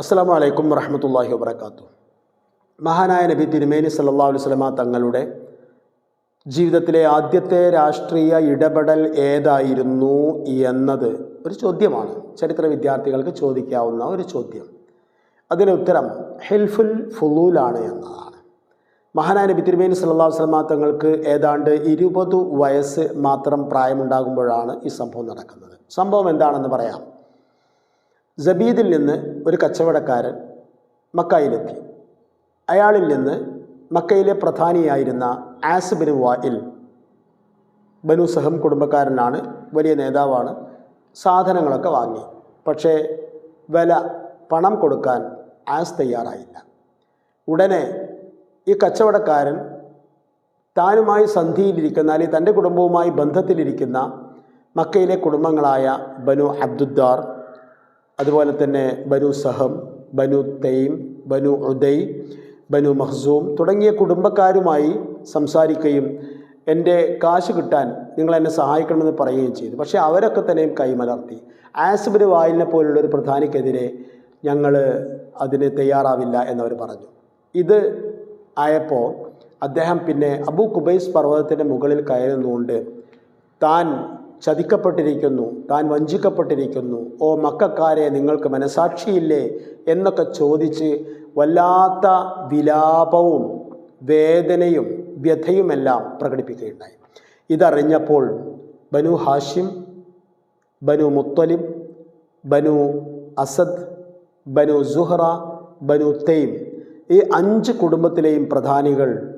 അസ്സാം വലൈക്കും വറഹമത്തല്ലാഹി വാത്തു മഹാനായ നബി തിരുമേനി സല്ലാ വസ്ലമ തങ്ങളുടെ ജീവിതത്തിലെ ആദ്യത്തെ രാഷ്ട്രീയ ഇടപെടൽ ഏതായിരുന്നു എന്നത് ഒരു ചോദ്യമാണ്. ചരിത്ര വിദ്യാർത്ഥികൾക്ക് ചോദിക്കാവുന്ന ഒരു ചോദ്യം. അതിന് ഉത്തരം ഹെൽഫുൽ ഫുലൂലാണ് എന്നതാണ്. മഹാനായ നബി തിരുമേനി സല്ലാ വസ്ലമ തങ്ങൾക്ക് ഏതാണ്ട് ഇരുപത് വയസ്സ് മാത്രം പ്രായമുണ്ടാകുമ്പോഴാണ് ഈ സംഭവം നടക്കുന്നത്. സംഭവം എന്താണെന്ന് പറയാം. ജബീദിൽ നിന്ന് ഒരു കച്ചവടക്കാരൻ മക്കയിലെത്തി. അയാളിൽ നിന്ന് മക്കയിലെ പ്രധാനിയായിരുന്ന ആസിബിന് വായിൽ ബനു സഹം കുടുംബക്കാരനാണ് വലിയ നേതാവാണ് സാധനങ്ങളൊക്കെ വാങ്ങി. പക്ഷേ വില പണം കൊടുക്കാൻ ആസ് തയ്യാറായില്ല. ഉടനെ ഈ കച്ചവടക്കാരൻ താനുമായി സന്ധിയിലിരിക്കുന്ന അല്ലെങ്കിൽ തന്റെ കുടുംബവുമായി ബന്ധത്തിലിരിക്കുന്ന മക്കയിലെ കുടുംബങ്ങളായ ബനു അബ്ദുദ്ദാർ അതുപോലെ തന്നെ ബനു സഹം ബനു തെയ്ം ബനു ഉദൈ ബനു മഹ്സൂം തുടങ്ങിയ കുടുംബക്കാരുമായി സംസാരിക്കുകയും എന്റെ കാശ് കിട്ടാൻ നിങ്ങൾ എന്നെ സഹായിക്കണമെന്ന് പറയുകയും ചെയ്തു. പക്ഷേ അവരൊക്കെ തന്നെയും കൈമലർത്തി. ആസിബിന് വായിലിനെ പോലുള്ള ഒരു പ്രധാനിക്കെതിരെ ഞങ്ങൾ അതിന് തയ്യാറാവില്ല എന്നവർ പറഞ്ഞു. ഇത് ആയപ്പോൾ അദ്ദേഹം പിന്നെ അബു കുബൈസ് പർവതത്തിന്റെ മുകളിൽ കയറുന്നുകൊണ്ട് താൻ ചതിക്കപ്പെട്ടിരിക്കുന്നു താൻ വഞ്ചിക്കപ്പെട്ടിരിക്കുന്നു. ഓ മക്കാരെ നിങ്ങൾക്ക് മനസാക്ഷിയില്ലേ? എന്നൊക്കെ ചോദിച്ച് വല്ലാത്ത വിലാപവും വേദനയും വ്യഥയുമെല്ലാം പ്രകടിപ്പിക്കുകയുണ്ടായി. ഇതറിഞ്ഞപ്പോൾ Banu Hashim Banu Muttalib Banu Asad Banu Zuhra Banu Taym ഈ അഞ്ച് കുടുംബത്തിലെയും പ്രധാനികൾ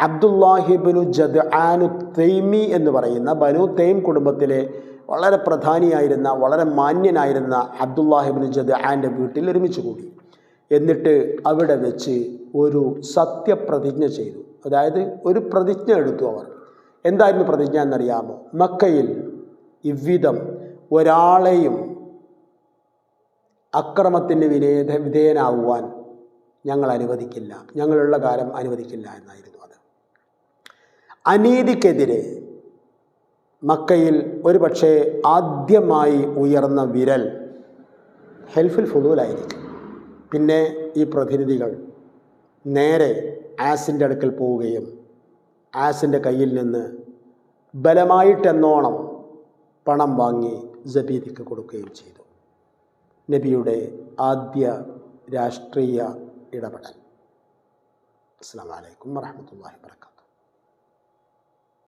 അബ്ദുല്ലാഹിബിനു ജദ് ആനു തെയ്മി എന്ന് പറയുന്ന ബനു തെയ്ം കുടുംബത്തിലെ വളരെ പ്രധാനിയായിരുന്ന വളരെ മാന്യനായിരുന്ന അബ്ദുല്ലാഹിബിന് ജദ് ആന്റെ വീട്ടിൽ ഒരുമിച്ച് കൂടി. എന്നിട്ട് അവിടെ വെച്ച് ഒരു സത്യപ്രതിജ്ഞ ചെയ്തു. അതായത് ഒരു പ്രതിജ്ഞ എടുത്തു അവർ. എന്തായിരുന്നു പ്രതിജ്ഞ എന്നറിയാമോ? മക്കയിൽ ഇവ്വിധം ഒരാളെയും അക്രമത്തിന് വിനേത വിധേയനാവുവാൻ ഞങ്ങൾ അനുവദിക്കില്ല. ഞങ്ങളുള്ള കാലം അനുവദിക്കില്ല എന്നായിരുന്നു. അനീതിക്കെതിരെ മക്കയിൽ ഒരു പക്ഷേ ആദ്യമായി ഉയർന്ന വിരൽ ഹെൽഫുൽ ഫുദൂലായിരിക്കും. പിന്നെ ഈ പ്രതിനിധികൾ നേരെ ആസിന്റെ അടുക്കൽ പോവുകയും ആസിന്റെ കയ്യിൽ നിന്ന് ബലമായിട്ടെന്നോണം പണം വാങ്ങി ജബീദിക്ക് കൊടുക്കുകയും ചെയ്തു. നബിയുടെ ആദ്യ രാഷ്ട്രീയ ഇടപെടൽ. അസ്സാം വലൈക്കും വാഹമത്തല്ലാ വാബർക്കാത്തു